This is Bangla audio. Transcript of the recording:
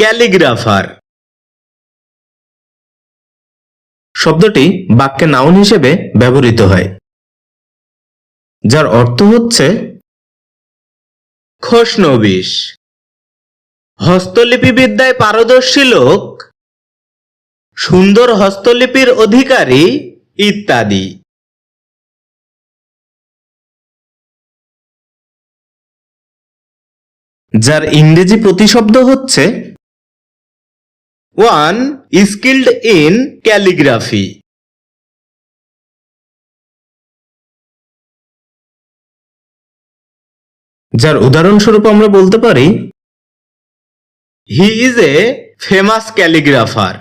ক্যালিগ্রাফার। শব্দটি বাক্যে নাউন হিসেবে ব্যবহৃত হয়, যার অর্থ হচ্ছে খোশনবিশ। হস্তলিপি বিদ্যায় পারদর্শী লোক, সুন্দর হস্তলিপির অধিকারী ইত্যাদি। যার ইংরেজি প্রতিশব্দ হচ্ছে ওয়ান স্কিল্ড ইন ক্যালিগ্রাফি যার উদাহরণস্বরূপ আমরা বলতে পারি he is a famous calligrapher